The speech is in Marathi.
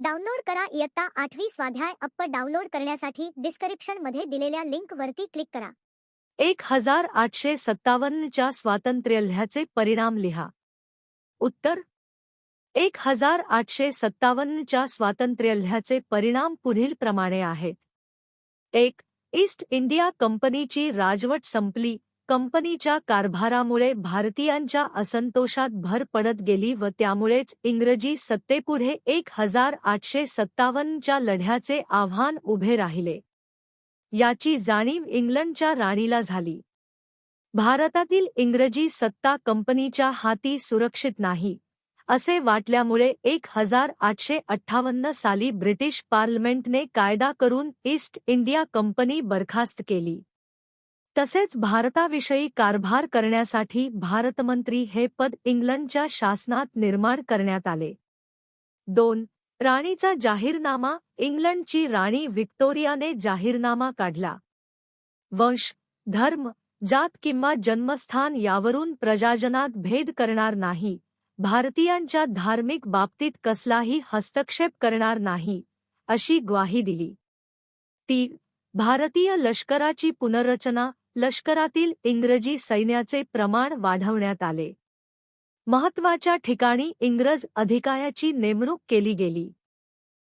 डाउनलोड करा इयत्ता आठवी स्वाध्याय अप्प डाउनलोड करण्यासाठी डिस्क्रिप्शनमध्ये दिलेल्या लिंक वरती क्लिक करा. एक हजार आठशे सत्तावन्नच्या स्वातंत्र्यलढ्याचे परिणाम लिहा. उत्तर. एक हजार आठशे सत्तावन्नच्या स्वातंत्र्यलढ्याचे परिणाम पुढील प्रमाणे आहेत. एक ईस्ट इंडिया कंपनीची राजवट संपली. कंपनीच्या कारभारामुळे भारतीयांच्या असंतोषात भर पडत गेली व त्यामुळेच इंग्रजी सत्तेपुढे एक हजार आठशे सत्तावन्नच्या लढ्याचे आव्हान उभे राहिले. याची जाणीव इंग्लंडच्या राणीला झाली. भारतातील इंग्रजी सत्ता कंपनीच्या हाती सुरक्षित नाही असे वाटल्यामुळे एक हजार आठशे अठ्ठावन्न साली ब्रिटिश पार्लमेंटने कायदा करून ईस्ट इंडिया कंपनी बरखास्त केली. तसेच भारताविषयी कारभार करण्यासाठी भारतमंत्री हे पद इंग्लंडच्या शासनात निर्माण करण्यात आले. दोन राणीचा जाहीरनामा इंग्लंडची राणी व्हिक्टोरियाने जाहीरनामा काढला. वंश धर्म जात किंवा जन्मस्थान यावरून प्रजाजनात भेद करणार नाही. भारतीयांच्या धार्मिक बाबतीत कसलाही हस्तक्षेप करणार नाही अशी ग्वाही दिली. तीन भारतीय लष्कराची पुनर्रचना लष्करातील इंग्रजी सैन्याचे प्रमाण वाढवण्यात आले. महत्त्वाच्या ठिकाणी इंग्रज अधिकाऱ्याची नेमणूक केली गेली.